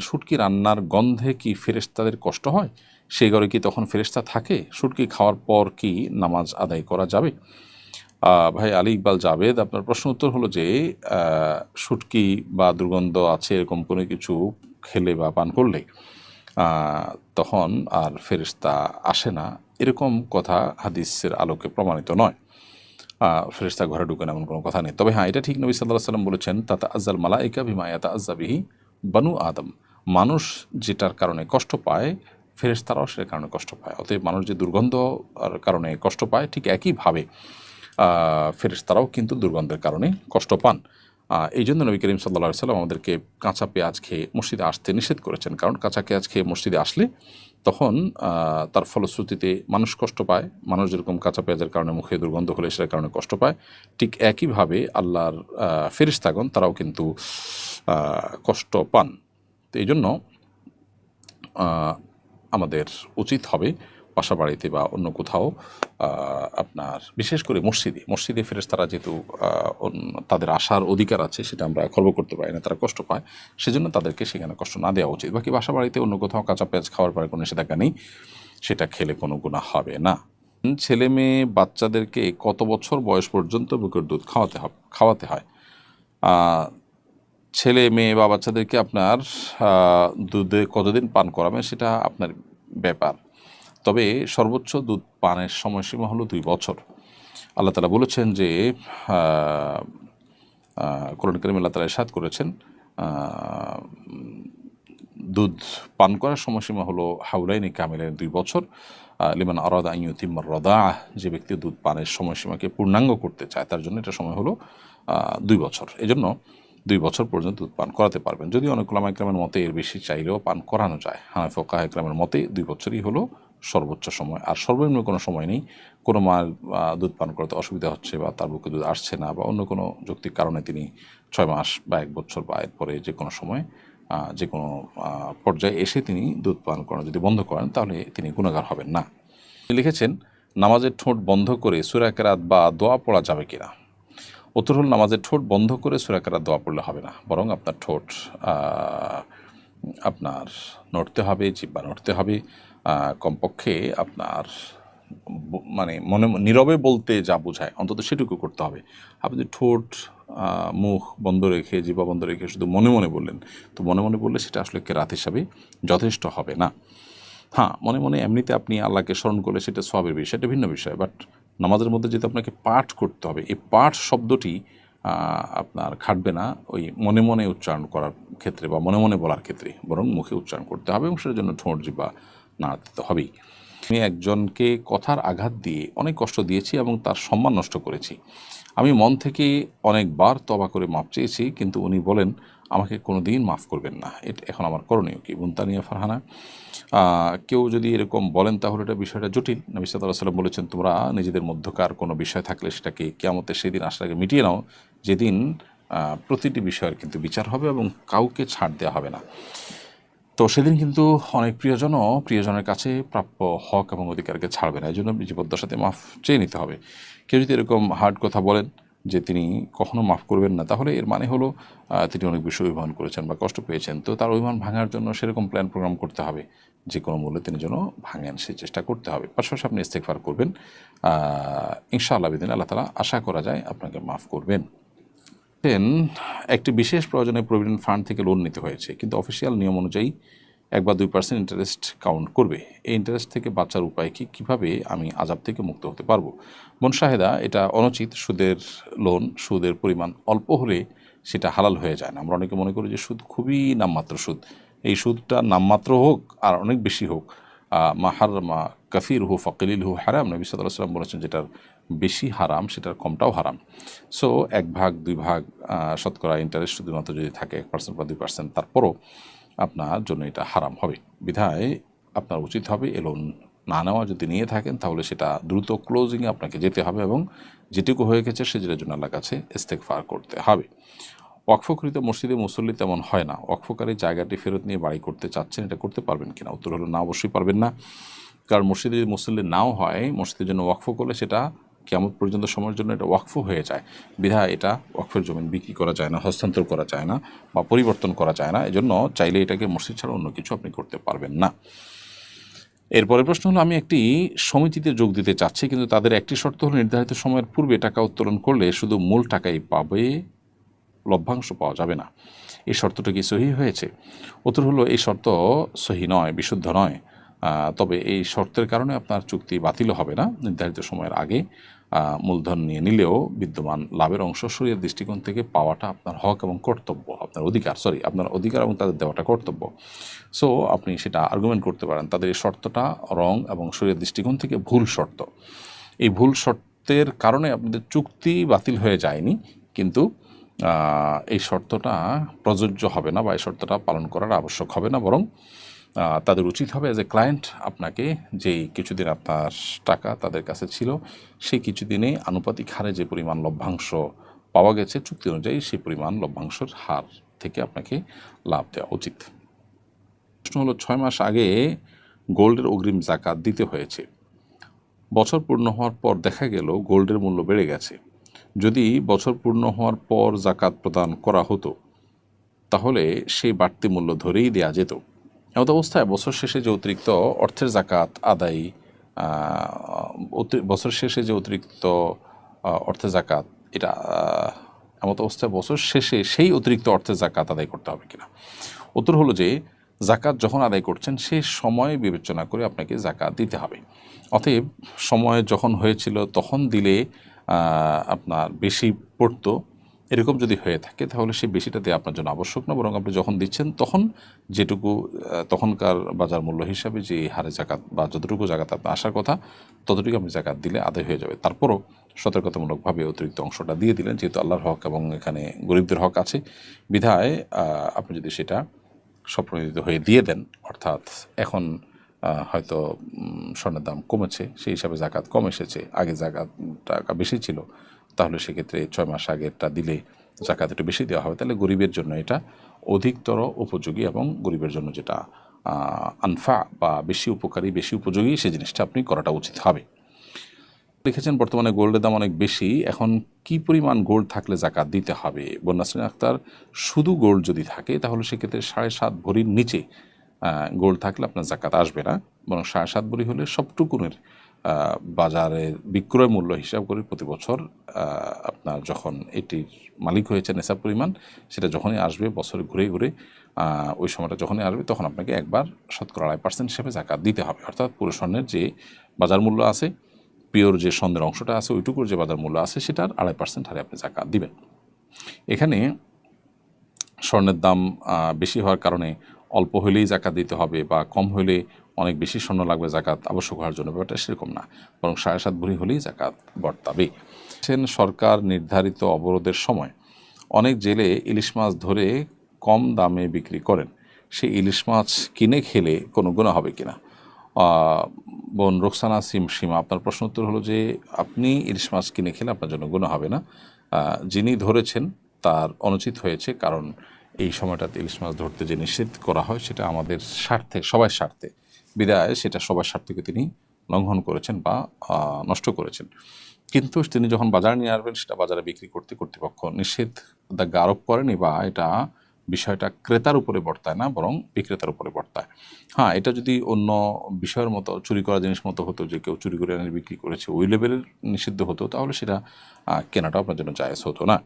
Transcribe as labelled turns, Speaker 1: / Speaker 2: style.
Speaker 1: শুটকি রান্নার গন্ধে কি ফেরেশতাদের কষ্ট হয়? সেই ঘরে কি তখন ফেরেশতা থাকে? শুটকি খাওয়ার পর কি নামাজ আদায় করা যাবে? ভাই আলী ইকবাল জাভেদ আপনার প্রশ্ন উত্তর হলো যে শুটকি বা দুর্গন্ধ আছে এরকম কোনো কিছু খেলে বা পান করলে তখন আর ফেরেশতা আসে না। এরকম কথা হাদিসের আলোকে প্রমাণিত নয়। আহ, ফেরেশতা ঘরে ঢুকেন এমন কোনো কথা নেই। তবে হ্যাঁ এটা ঠিক নবী সাল্লাহ সাল্লাম বলেছেন তাতা আজ্জাল মালাইকা বিমা ইয়াতা আজ্জাবিহি বানু আদম। মানুষ যেটার কারণে কষ্ট পায় ফেরেশতারাও সে কারণে কষ্ট পায়। অতএব মানুষ যে দুর্গন্ধ কারণে কষ্ট পায় ঠিক একইভাবে ফেরেশতারাও কিন্তু দুর্গন্ধের কারণে কষ্ট পান। এই জন্য নবী করিম সাল্লা সাল্লাম আমাদেরকে কাঁচা পেঁয়াজ খেয়ে মসজিদে আসতে নিষেধ করেছেন। কারণ কাঁচা পেঁয়াজ খেয়ে মসজিদে আসলে তখন তার ফলশ্রুতিতে মানুষ কষ্ট পায়। মানুষ যেরকম কাঁচা পেঁয়াজের কারণে মুখে দুর্গন্ধ হলে সেটার কারণে কষ্ট পায় ঠিক একইভাবে আল্লাহর আহ, ফেরেশতাগণ তারাও কিন্তু কষ্ট পান। তো এই জন্য আমাদের উচিত হবে বাসা বাড়িতে বা অন্য কোথাও আপনার বিশেষ করে মসজিদে মসজিদে ফেরেশতারা যেহেতু তাদের আসার অধিকার আছে, সেটা আমরা খর্ব করতে পারি না, তারা কষ্ট পায়, সেজন্য তাদেরকে সেখানে কষ্ট না দেওয়া উচিত। বাকি বাসা বাড়িতে অন্য কোথাও কাঁচা পেঁয়াজ খাওয়ার পরে কোনো নিষেধাজ্ঞা নেই, সেটা খেলে কোনো গুণা হবে না। ছেলে মেয়ে, বাচ্চাদেরকে কত বছর বয়স পর্যন্ত বুকের দুধ খাওয়াতে হবে খাওয়াতে হয়? ছেলে, মেয়ে বা বাচ্চাদেরকে আপনার দুধে কতদিন পান করাবেন সেটা আপনার ব্যাপার। তবে সর্বোচ্চ দুধ পানের সময়সীমা হলো দুই বছর। আল্লাহ তালা বলেছেন যে কোরআন করিম আল্লাহ তালা ইরশাদ করেছেন দুধ পান করার সময়সীমা হলো হাউলাইনি কামিলের দুই বছর। লিমান আরাদা ইউতিম্মার রদা যে ব্যক্তি দুধ পানের সময়সীমাকে পূর্ণাঙ্গ করতে চায়, তার জন্য এটা সময় হলো দুই বছর। এজন্য দুই বছর পর্যন্ত দুধ পান করাতে পারবেন। যদি অনেক একরামের মতে এর বেশি চাইলেও পান করানো যায়। হানাফি ফোকা একরামের মতে দুই বছরই হলো সর্বোচ্চ সময়। আর সর্বনিম্ন কোনো সময় নেই। কোনো মার দুধ পান করতে অসুবিধা হচ্ছে বা তার বুকে দুধ আসছে না বা অন্য কোনো যৌক্তিক কারণে তিনি ছয় মাস বা এক বছর বা এরপরে যে কোনো সময় যে কোনো পর্যায়ে এসে তিনি দুধ পান করানো যদি বন্ধ করেন, তাহলে তিনি গুণাগার হবেন না। লিখেছেন, নামাজের ঠোঁট বন্ধ করে সুরাকেরাত বা দোয়া পড়া যাবে কিনা? উত্তর হল নামাজের ঠোঁট বন্ধ করে সুরাকেরাত দোয়া পড়লে হবে না। বরং আপনার ঠোঁট আপনার নড়তে হবে জিব্বা নড়তে হবে কমপক্ষে আপনার মানে মনে, নীরবে বলতে যা বোঝায়, অন্তত সেটুকু করতে হবে। আপনি ঠোঁট মুখ বন্ধ রেখে জিবা বন্ধ রেখে শুধু মনে মনে বললেন, তো মনে মনে বললে সেটা আসলে কেরাত হিসাবে যথেষ্ট হবে না। হ্যাঁ মনে মনে এমনিতে আপনি আল্লাহকে স্মরণ করলে সেটা সবের বিষয় এটা ভিন্ন বিষয় বাট নামাজের মধ্যে যেহেতু আপনাকে পাঠ করতে হবে, এই পাঠ শব্দটি আপনার খাটবে না, ওই মনে মনে উচ্চারণ করার ক্ষেত্রে বা মনে মনে বলার ক্ষেত্রে, বরং মুখে উচ্চারণ করতে হবে এবং সেটার জন্য ঠোঁট জিবা নাড়াতে তো হবেই। আমি একজনকে কথার আঘাত দিয়ে অনেক কষ্ট দিয়েছি এবং তার সম্মান নষ্ট করেছি। আমি মন থেকে অনেকবার তবা করে মাপ চেয়েছি, কিন্তু উনি বলেন আমাকে কোনো দিন মাফ করবেন না। এটা, এখন আমার করণীয় কি? বুনতানিয়া ফারহানা কেউ যদি এরকম বলেন তাহলে এটা বিষয়টা জটিল। নবী সাল্লাহ সাল্লাম বলেছেন, তোমরা নিজেদের মধ্যকার কোনো বিষয় থাকলে সেটাকে কেয়ামতের সেদিন আসার আগে মিটিয়ে নাও, যেদিন প্রতিটি বিষয়ের কিন্তু বিচার হবে এবং কাউকে ছাড় দেওয়া হবে না। তো সেদিন কিন্তু অনেক প্রিয়জনও প্রিয়জনের কাছে প্রাপ্য হক এবং অধিকারকে ছাড়বে না। এই জন্য জীবদ্দশাতে মাফ চেয়ে নিতে হবে। কেউ যদি এরকম হার্ড কথা বলেন যে তিনি কখনো মাফ করবেন না। তাহলে এর মানে হলো তিনি অনেক বেশি অভিমান করেছেন বা কষ্ট পেয়েছেন। তো তার অভিমান ভাঙার জন্য সেরকম প্ল্যান প্রোগ্রাম করতে হবে। যে কোনো মূল্যে তিনি যেন ভাঙেন সেই চেষ্টা করতে হবে। পাশাপাশি আপনি ইস্তেকফার করবেন। ইনশাআল্লাহ বিদিন আল্লাহ তালা আশা করা যায় আপনাকে মাফ করবেন। একটি বিশেষ প্রয়োজনে প্রভিডেন্ট ফান্ড থেকে লোন নিতে হয়েছে। কিন্তু অফিসিয়াল নিয়ম অনুযায়ী এক বা দুই পার্সেন্ট ইন্টারেস্ট কাউন্ট করবে। এই ইন্টারেস্ট থেকে বাঁচার উপায় কি? কীভাবে আমি আজাব থেকে মুক্ত হতে পারব? বোন শাহেদা এটা অনুচিত। সুদের লোন সুদের পরিমাণ অল্প হলে সেটা হালাল হয়ে যায় না। আমরা অনেকে মনে করি যে সুদ খুবই নামমাত্র সুদ। এই সুদটা নামমাত্র হোক আর অনেক বেশি হোক মা হার মা কাফির হু ফকিলিল হু হারাম। নবী সাল্লাহ সাল্লাম বলেছেন যেটার বেশি হারাম, সেটার কমটাও হারাম। সো, এক ভাগ, দুই ভাগ শতকরা ইন্টারেস্ট শুধুমাত্র যদি থাকে এক পার্সেন্ট বা দুই পার্সেন্ট তারপরও আপনার জন্য এটা হারাম হবে। বিধায় আপনার উচিত হবে এ লোন না নেওয়া, যদি নিয়ে থাকেন তাহলে সেটা দ্রুত ক্লোজিংয়ে আপনাকে যেতে হবে এবং যেটুকু হয়ে গেছে সেটার জন্য আল্লাহর কাছে ইস্তেকফার করতে হবে। ওয়াকফকৃত মসজিদে মুসল্লি তেমন হয় না। ওয়াকফকারী জায়গাটি ফেরত নিয়ে বাড়ি করতে চাচ্ছেন, এটা করতে পারবেন কিনা? উত্তর হলো না, অবশ্যই পারবেন না। কারণ মসজিদে যদি মুসল্লি নাও হয় মসজিদের জন্য ওয়াকফ করলে সেটা কেমন পর্যন্ত সময়ের জন্য এটা ওয়াকফ হয়ে যায়। বিধায় এটা ওয়াকফের জমিন বিক্রি করা যায় না, হস্তান্তর করা যায় না বা পরিবর্তন করা যায় না। এজন্য চাইলে এটাকে মসজিদ ছাড়া অন্য কিছু আপনি করতে পারবেন না। এরপরের প্রশ্ন হলো, আমি একটি সমিতিতে যোগ দিতে চাচ্ছি, কিন্তু তাদের একটি শর্ত হলো, নির্ধারিত সময়ের পূর্বে টাকা উত্তোলন করলে শুধু মূল টাকাই পাবে, লভ্যাংশ পাওয়া যাবে না। এই শর্তটা কি সহি হয়েছে? উত্তর হলো, এই শর্ত সহি নয়, বিশুদ্ধ নয়। তবে এই শর্তের কারণে আপনার চুক্তি বাতিল হবে না। নির্ধারিত সময়ের আগে মূলধন নিয়ে নিলেও বিদ্যমান লাভের অংশ শরীরের দৃষ্টিকোণ থেকে পাওয়াটা আপনার হক এবং কর্তব্য, আপনার অধিকার সরি আপনার অধিকার এবং তাদের দেওয়াটা কর্তব্য। সো আপনি সেটা আর্গুমেন্ট করতে পারেন, তাদের এই শর্তটা রং এবং শরীরের দৃষ্টিকোণ থেকে ভুল শর্ত। এই ভুল শর্তের কারণে আপনাদের চুক্তি বাতিল হয়ে যায়নি, কিন্তু এই শর্তটা প্রযোজ্য হবে না বা এই শর্তটা পালন করার আবশ্যক হবে না, বরং তাদের উচিত হবে এজ এ ক্লায়েন্ট আপনাকে যেই কিছুদিন আপনার টাকা তাদের কাছে ছিল, সেই কিছুদিনে আনুপাতিক হারে যে পরিমাণ লভ্যাংশ পাওয়া গেছে, চুক্তি অনুযায়ী সেই পরিমাণ লভ্যাংশের হার থেকে আপনাকে লাভ দেওয়া উচিত। প্রশ্ন হলো, ছয় মাস আগে গোল্ডের অগ্রিম জাকাত দিতে হয়েছে। বছর পূর্ণ হওয়ার পর দেখা গেল গোল্ডের মূল্য বেড়ে গেছে। যদি বছর পূর্ণ হওয়ার পর জাকাত প্রদান করা হতো, তাহলে সেই বাড়তি মূল্য ধরেই দেয়া যেত। এমত অবস্থায় বছর শেষে যে অতিরিক্ত অর্থের জাকাত, আদায় বছর শেষে যে অতিরিক্ত অর্থের জাকাত, এটা এমত অবস্থায় বছর শেষে সেই অতিরিক্ত অর্থের জাকাত আদায় করতে হবে কিনা? উত্তর হলো যে, জাকাত যখন আদায় করছেন, সে সময় বিবেচনা করে আপনাকে জাকাত দিতে হবে। অতএব, সময় যখন হয়েছিল, তখন দিলে আপনার বেশি পড়তো এরকম যদি হয়ে থাকে, তাহলে সেই বেশিটা দেওয়া আপনার জন্য আবশ্যক না। বরং আপনি যখন দিচ্ছেন, তখন যেটুকু তখনকার বাজার মূল্য হিসাবে যে হারে জাকাত বা যতটুকু জাকাত আপনার আসার কথা ততটুকু আপনি জাকাত দিলে আদায় হয়ে যাবে। তারপরও সতর্কতামূলকভাবে অতিরিক্ত অংশটা দিয়ে দিলেন, যেহেতু আল্লাহর হক এবং এখানে গরিবদের হক আছে। বিধায় আপনি যদি সেটা স্বপ্রণোদিত হয়ে দিয়ে দেন, অর্থাৎ এখন হয়তো স্বর্ণের দাম কমেছে, সেই হিসাবে জাকাত কম এসেছে, আগে জাকাত টাকা বেশি ছিল তাহলে সেক্ষেত্রে ছয় মাস আগেরটা দিলে জাকাত একটু বেশি দেওয়া হবে। তাহলে গরিবের জন্য এটা অধিকতর উপযোগী এবং গরিবের জন্য যেটা আনফা বা বেশি উপকারী, বেশি উপযোগী সেই জিনিসটা আপনি করাটা উচিত হবে। লিখেছেন, বর্তমানে গোল্ডের দাম অনেক বেশি। এখন কি পরিমাণ গোল্ড থাকলে জাকাত দিতে হবে? বন্যাশ্রী আক্তার শুধু গোল্ড যদি থাকে, তাহলে সেক্ষেত্রে সাড়ে সাত ভরির নিচে গোল্ড থাকলে আপনার জাকাত আসবে না। বরং সাড়ে সাত ভরি হলে সবটুকুনের বাজারের বিক্রয় মূল্য হিসাব করে প্রতি বছর আপনার যখন এটির মালিক হয়েছে নেশা পরিমাণ, সেটা যখনই আসবে, বছরে ঘুরে ঘুরে ওই সময়টা যখনই আসবে, তখন আপনাকে একবার শতকরা আড়াই পার্সেন্ট হিসেবে জাকাত দিতে হবে। অর্থাৎ পুরো স্বর্ণের যে বাজার মূল্য আছে, পিওর যে স্বর্ণের অংশটা আছে, ওইটুকুর যে বাজার মূল্য আছে, সেটার আড়াই পার্সেন্ট হারে আপনি জাকাত দিবেন। এখানে স্বর্ণের দাম বেশি হওয়ার কারণে অল্প হলেই জাকাত দিতে হবে বা কম হলে অনেক বেশি স্বর্ণ লাগবে জাকাত আবশ্যক হওয়ার জন্য। ব্যাপারটা সেরকম না। বরং সাড়ে সাত ভরি হলেই জাকাত বর্তাবে। সেন সরকার নির্ধারিত অবরোধের সময় অনেক জেলে ইলিশ মাছ ধরে কম দামে বিক্রি করেন। সেই ইলিশ মাছ কিনে খেলে কোনো গুণা হবে কিনা? বোন রোকসানা সিম সীমা, আপনার প্রশ্ন উত্তর হলো যে আপনি ইলিশ মাছ কিনে খেলে আপনার জন্য গুণা হবে না। যিনি ধরেছেন তার অনুচিত হয়েছে কারণ এই সময়টাতে ইলিশ মাছ ধরতে যে নিষেধ করা হয়, সেটা আমাদের স্বার্থে, সবার স্বার্থে বিদায়, সেটা সবার স্বার্থকে তিনি লঙ্ঘন করেছেন বা নষ্ট করেছেন। কিন্তু তিনি যখন বাজারে নিয়ে আসবেন, সেটা বাজারে বিক্রি করতে কর্তৃপক্ষ নিষেধাজ্ঞা আরোপ করেনি বা এটা বিষয়টা ক্রেতার উপরে বর্তায় না, বরং বিক্রেতার উপরে বর্তায়। হ্যাঁ এটা যদি অন্য বিষয়ের মতো, চুরি করা জিনিস মতো হতো, যে কেউ চুরি করে এনে বিক্রি করেছে, ওই লেভেলের নিষিদ্ধ হতো, তাহলে সেটা কেনাটাও আপনার জন্য জায়েজ হতো না।